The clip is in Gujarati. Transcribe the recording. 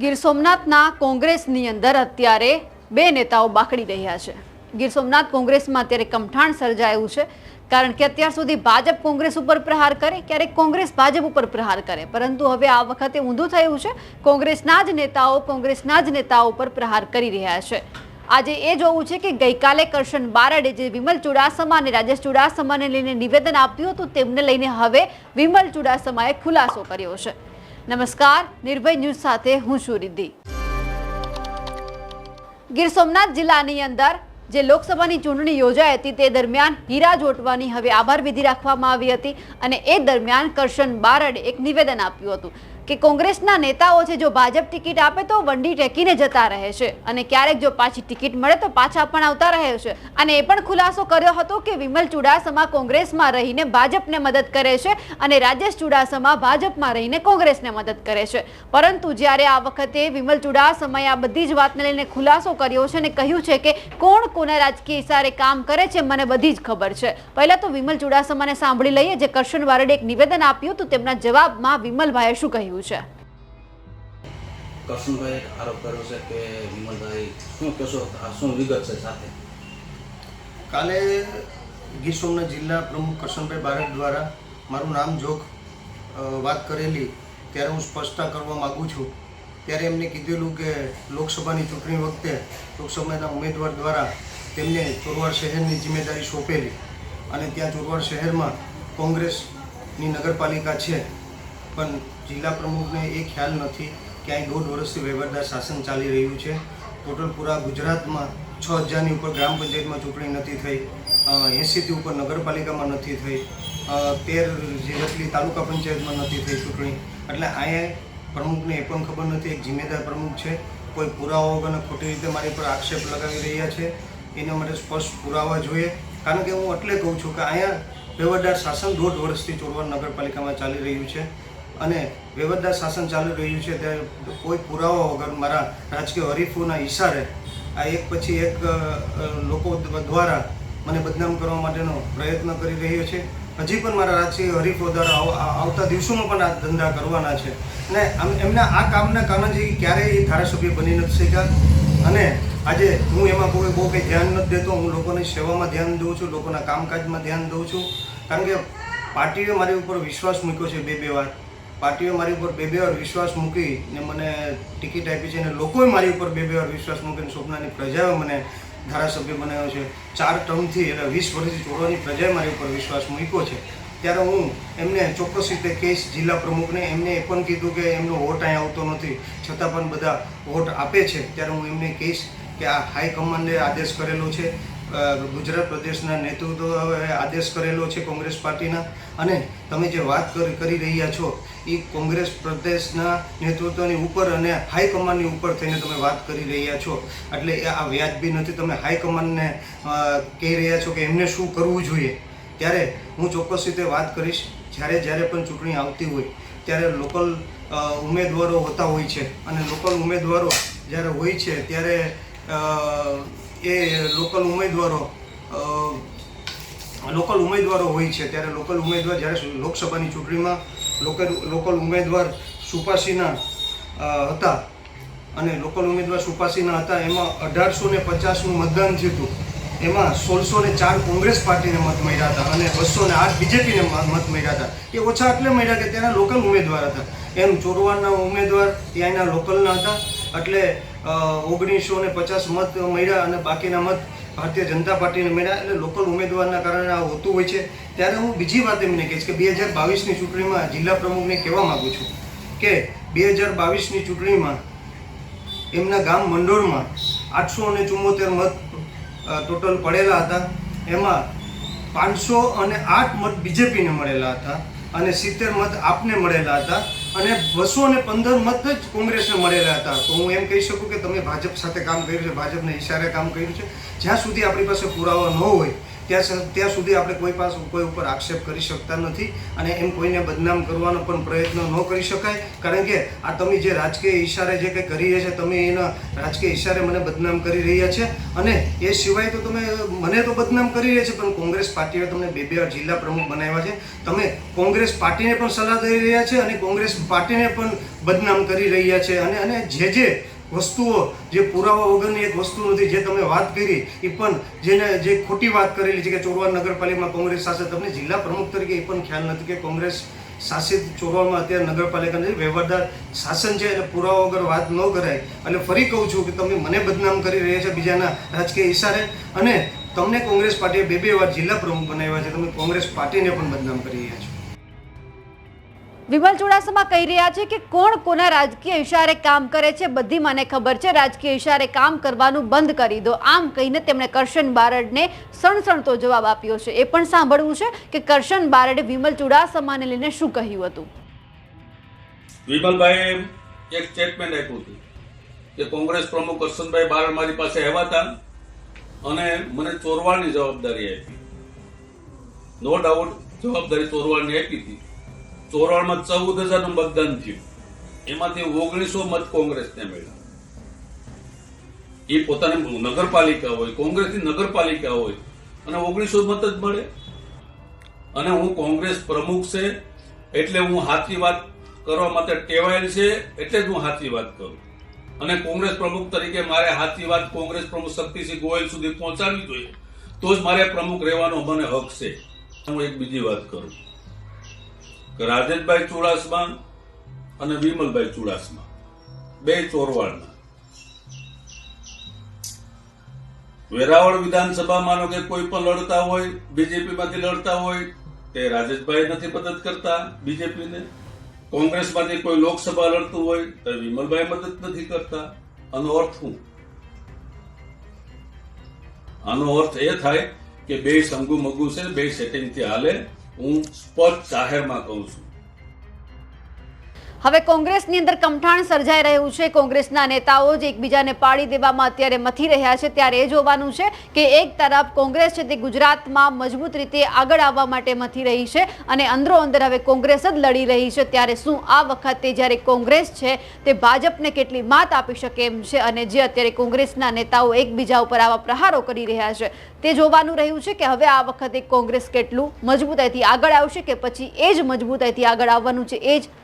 ગીર સોમનાથના કોંગ્રેસની અંદર અત્યારે બે નેતાઓ બાકડી રહ્યા છે. ગીર સોમનાથ કોંગ્રેસમાં અત્યારે કમઠાણ સર્જાયું છે. કારણ કે અત્યાર સુધી ભાજપ કોંગ્રેસ ઉપર પ્રહાર કરે, ક્યારેક કોંગ્રેસ ભાજપ ઉપર પ્રહાર કરે. પરંતુ હવે આ વખતે ઊંધું થયું છે. કોંગ્રેસના જ નેતાઓ, કોંગ્રેસના જ નેતાઓ ઉપર પ્રહાર કરી રહ્યા છે. આજે એ જોવું છે કે ગઈકાલે કરશન બારડે જે વિમલ ચુડાસમા અને રાજેશ ચુડાસમાને લઈને નિવેદન આપ્યું હતું, તેમને લઈને હવે વિમલ ચુડાસમાએ ખુલાસો કર્યો છે. નમસ્કાર, નિર્ભય ન્યૂઝ સાથે હું છું રિદ્ધિ. ગીર સોમનાથ જિલ્લાની અંદર જે લોકસભાની ચૂંટણી યોજાઈ હતી તે દરમિયાન હીરા જોટવાની હવે આભાર વિધિ રાખવામાં આવી હતી અને એ દરમિયાન કરશન બારડે એક નિવેદન આપ્યું હતું. કે કોંગ્રેસના નેતાઓ છે જો ભાજપ ટિકિટ આપે તો વંડી ટેકીને જતા રહે છે. અને ક્યારેક જો પાછી ટિકિટ મળે તો પાછા પણ આવતા રહે છે. અને એ પણ ખુલાસો કર્યો હતો કે વિમલ ચુડાસમા કોંગ્રેસમાં રહીને ભાજપને મદદ કરે છે અને રાજેશ ચુડાસમા ભાજપમાં રહીને કોંગ્રેસને મદદ કરે છે. પરંતુ જ્યારે આ વખતે વિમલ ચુડાસમાએ આ બધી જ વાતને લઈને ખુલાસો કર્યો છે અને કહ્યું છે કે કોણ કોના રાજકીય ઇશારે કામ કરે છે મને બધી જ ખબર છે. પહેલાં તો વિમલ ચુડાસમાને સાંભળી લઈએ. જે કરશન બારડે એક નિવેદન આપ્યું હતું તેમના જવાબમાં વિમલભાઈએ શું કહ્યું? છે. કરશનભાઈ આરોપ કર્યો છે કે વિમલભાઈ શું કહેશો? શું વિગત છે સાથે? કાલે ગીર સોમનાથ જિલ્લા પ્રમુખ કરશનભાઈ બારડ દ્વારા મારું નામ જોખ વાત કરેલી ત્યારે હું સ્પષ્ટતા કરવા માગું છું. ત્યારે એમને કીધેલું કે લોકસભાની ચૂંટણી વખતે લોકસભાના ઉમેદવાર દ્વારા તેમને ચોરવાડ શહેરની જિમ્મેદારી સોંપેલી. અને ત્યાં ચોરવાડ શહેરમાં કોંગ્રેસની નગરપાલિકા છે. પણ જિલ્લા પ્રમુખને એ ખ્યાલ નથી કે અહીં દોઢ વર્ષથી વહીવટદાર શાસન ચાલી રહ્યું છે. ટોટલ પૂરા ગુજરાતમાં છ હજારની ઉપર ગ્રામ પંચાયતમાં ચૂંટણી નથી થઈ એંસીથી ઉપર નગરપાલિકામાં નથી થઈ તેર જેટલી તાલુકા પંચાયતમાં નથી થઈ ચૂંટણી. એટલે અહીંયા પ્રમુખને એ પણ ખબર નથી, એક જિમ્મેદાર પ્રમુખ છે, કોઈ પુરાવા વગરને ખોટી રીતે મારી પર આક્ષેપ લગાવી રહ્યા છે. એના માટે સ્પષ્ટ પુરાવા જોઈએ. કારણ કે હું એટલે કહું છું કે અહીંયા વહીવટદાર શાસન દોઢ વર્ષથી ચોરવાડ નગરપાલિકામાં ચાલી રહ્યું છે. અને વહીવટદાર શાસન ચાલી રહ્યું છે ત્યારે કોઈ પુરાવા વગર મારા રાજકીય હરીફોના ઈશારે આ એક પછી એક લોકો દ્વારા મને બદનામ કરવા માટેનો પ્રયત્ન કરી રહ્યો છે. હજી પણ મારા રાજકીય હરીફો દ્વારા આવતા દિવસોમાં પણ આ ધંધા કરવાના છે. અને એમના આ કામના કારણે જે ક્યારેય એ ધારાસભ્ય બની નથી શક્યા. અને આજે હું એમાં કોઈ, બહુ કંઈ ધ્યાન નથી દેતો. હું લોકોની સેવામાં ધ્યાન દઉં છું, લોકોના કામકાજમાં ધ્યાન દઉં છું. કારણ કે પાર્ટીએ મારી ઉપર વિશ્વાસ મૂક્યો છે બે બે વાર. પાર્ટીએ મારી ઉપર બે બે વાર વિશ્વાસ મૂકી ને મને ટિકિટ આપી છે અને લોકોએ મારી ઉપર બે બે વાર વિશ્વાસ મૂકીને સ્વપ્નાની પ્રજાએ મને ધારાસભ્ય બનાવ્યો છે. ચાર ટર્મથી એટલે વીસ વર્ષથી જોડવાની પ્રજાએ મારી ઉપર વિશ્વાસ મૂક્યો છે. ત્યારે હું એમને ચોક્કસ રીતે કહીશ જિલ્લા પ્રમુખને એમને એ પણ કીધું કે એમનો વોટ અહીં આવતો નથી. છતાં પણ બધા વોટ આપે છે. ત્યારે હું એમને કહીશ કે આ હાઈકમાન્ડે આદેશ કરેલો છે. ગુજરાત પ્રદેશના નેતૃત્વએ આદેશ કરેલો છે કોંગ્રેસ પાર્ટીના. અને તમે જે વાત કરી રહ્યા છો એ કોંગ્રેસ પ્રદેશના નેતૃત્વની ઉપર અને હાઈકમાન્ડની ઉપર થઈને તમે વાત કરી રહ્યા છો. એટલે આ વ્યાજબી નથી. તમે હાઈકમાન્ડને કહી રહ્યા છો કે એમને શું કરવું જોઈએ? ત્યારે હું ચોક્કસ રીતે વાત કરીશ. જ્યારે જ્યારે પણ ચૂંટણી આવતી હોય, ત્યારે લોકલ ઉમેદવારો હોતા હોય છે. અને લોકલ ઉમેદવારો જ્યારે હોય છે, ત્યારે એ લોકલ ઉમેદવારો લોકલ ઉમેદવારો હોય છે. ત્યારે લોકલ ઉમેદવાર જ્યારે લોકસભાની ચૂંટણીમાં લોકલ લોકલ ઉમેદવાર સુપાસીના હતા. અને લોકલ ઉમેદવાર સુપાસીના હતા, એમાં અઢારસો ને પચાસનું મતદાન થયું એમાં સોળસો ને ચાર કોંગ્રેસ પાર્ટીને મત મળ્યા હતા અને બસો ને આઠ બીજેપીને મત મળ્યા હતા. એ ઓછા એટલે મળ્યા કે તેના લોકલ ઉમેદવાર હતા. એમ ચોરવાડના ઉમેદવાર અહીંના લોકલના હતા. એટલે ઓગણીસો ને પચાસ મત મળ્યા અને બાકીના મત ભારતીય જનતા પાર્ટીને મળ્યા એટલે લોકલ ઉમેદવારના કારણે આ હોતું હોય છે. ત્યારે હું બીજી વાત એમને કહીશ કે બે હજાર બાવીસની ચૂંટણીમાં જિલ્લા પ્રમુખને કહેવા માગું છું કે બે હજાર બાવીસની ચૂંટણીમાં એમના ગામ મંડોળમાં આઠસો અને ચુમ્મોતેર મત ટોટલ પડેલા હતા. એમાં પાંચસો અને આઠ મત બીજેપીને મળેલા હતા અને સિત્તેર મત આપને મળેલા હતા. અને બસો ને પંદર મત જ કોંગ્રેસને મળેલા હતા. તો હું એમ કહી શકું કે તમે ભાજપ સાથે કામ કર્યું છે, ભાજપના ઈશારે કામ કર્યું છે. જ્યાં સુધી આપણી પાસે પુરાવા ન હોય ત્યાં ત્યાં સુધી આપણે કોઈ પાસે, કોઈ ઉપર આક્ષેપ કરી શકતા નથી અને એમ કોઈને બદનામ કરવાનો પણ પ્રયત્ન ન કરી શકાય. કારણ કે આ તમે જે રાજકીય ઈશારે જે કંઈ કરી રહ્યા છે, તમે એના રાજકીય ઈશારે મને બદનામ કરી રહ્યા છે અને એ સિવાય તો તમે, મને તો બદનામ કરી રહ્યા છે, પણ કોંગ્રેસ પાર્ટીએ તમને બે બે જિલ્લા પ્રમુખ બનાવ્યા છે. તમે કોંગ્રેસ પાર્ટીને પણ સલાહ દઈ રહ્યા છે અને કોંગ્રેસ પાર્ટીને પણ બદનામ કરી રહ્યા છે અને અને જે જે વસ્તુઓ જે પુરાવા વગરની એક વસ્તુ નથી, જે તમે વાત કરી એ પણ જેને જે ખોટી વાત કરેલી છે કે ચોરવાડ નગરપાલિકામાં કોંગ્રેસ શાસિત, તમને જિલ્લા પ્રમુખ તરીકે એ પણ ખ્યાલ નથી કે કોંગ્રેસ શાસિત ચોરવાડમાં અત્યારે નગરપાલિકા નથી વ્યવહારદાર શાસન છે એટલે પુરાવા વગર વાત ન કરાય. એટલે ફરી કહું છું કે તમે મને બદનામ કરી રહ્યા છે બીજાના રાજકીય ઇશારે અને તમને કોંગ્રેસ પાર્ટીએ બે બે વાર જિલ્લા પ્રમુખ બનાવ્યા છે. તમે કોંગ્રેસ પાર્ટીને પણ બદનામ કરી રહ્યા છો. વિમલ ચુડાસમા કહી રહ્યા છે કે કોણ કોના રાજકીય ઇશારે કામ કરે છે? બધી મને ખબર છે. રાજકીય ઇશારે કામ કરવાનું બંધ કરી દો. આમ કહીને તેમણે કરશન બારડને સણસણતો જવાબ આપ્યો છે. એ પણ સાંભળવું છે કે કરશન બારડે વિમલ ચુડાસમાને લઈને શું કહ્યું હતું? વિમલભાઈએ એક સ્ટેટમેન્ટ આપ્યું હતું કે કોંગ્રેસ પ્રમુખ કરશનભાઈ બારડ મારી પાસે આવ્યા અને મને ચોરવાની જવાબદારી આપી. નો ડાઉટ, જવાબદારી ચોરવાની આપી હતી. ચોરવાડમાં ચૌદ હજારનું મતદાન થયું. એમાંથી ઓગણીસો મત કોંગ્રેસને મળ્યા. એ પોતાની નગરપાલિકા હોય, કોંગ્રેસની નગરપાલિકા હોય, અને ઓગણીસો મત જ મળે. અને હું કોંગ્રેસ પ્રમુખ છે, એટલે હું સાચી વાત કરવા માટે ટેવાયેલ છે, એટલે જ હું સાચી વાત કરું. અને કોંગ્રેસ પ્રમુખ તરીકે મારે સાચી વાત કોંગ્રેસ પ્રમુખ શક્તિસિંહ ગોયલ સુધી પહોંચાડવી જોઈએ. તો જ મારે પ્રમુખ રહેવાનો મને હક છે. હું એક બીજી વાત કરું. રાજેશભાઈ ચુડાસમા અને વિમલભાઈ ચુડાસમા. બે ચોરવાડના. વેરાવળ વિધાનસભા માનો કે કોઈ પણ લડતા હોય, બીજેપીમાંથી લડતા હોય, તે રાજેશભાઈ નથી મદદ કરતા બીજેપીને. કોંગ્રેસમાંથી કોઈ લોકસભા લડતું હોય, તો વિમલભાઈ મદદ નથી કરતા. આનો અર્થ શું? આનો અર્થ એ થાય કે બે સંગુ મગુ છે, બે સેટિંગથી હાલે. હું સ્પષ્ટ જાહેરમાં કહું છું હવે કોંગ્રેસની અંદર કમઠાણ સર્જાઈ રહ્યું છે. કોંગ્રેસના નેતાઓ જ એકબીજાને પાડી દેવામાં અત્યારે મથી રહ્યા છે. ત્યારે એ જોવાનું છે કે એક તરફ કોંગ્રેસ છે તે ગુજરાતમાં મજબૂત રીતે આગળ આવવા માટે મથી રહી છે અને અંદરો અંદર હવે કોંગ્રેસ જ લડી રહી છે. ત્યારે શું આ વખતે જ્યારે કોંગ્રેસ છે તે ભાજપને કેટલી માત આપી શકે એમ છે અને જે અત્યારે કોંગ્રેસના નેતાઓ એકબીજા ઉપર આવા પ્રહારો કરી રહ્યા છે તે જોવાનું રહ્યું છે કે હવે આ વખતે કોંગ્રેસ કેટલું મજબૂતાઈથી આગળ આવશે કે પછી એ જ મજબૂતાઈથી આગળ આવવાનું છે એ જ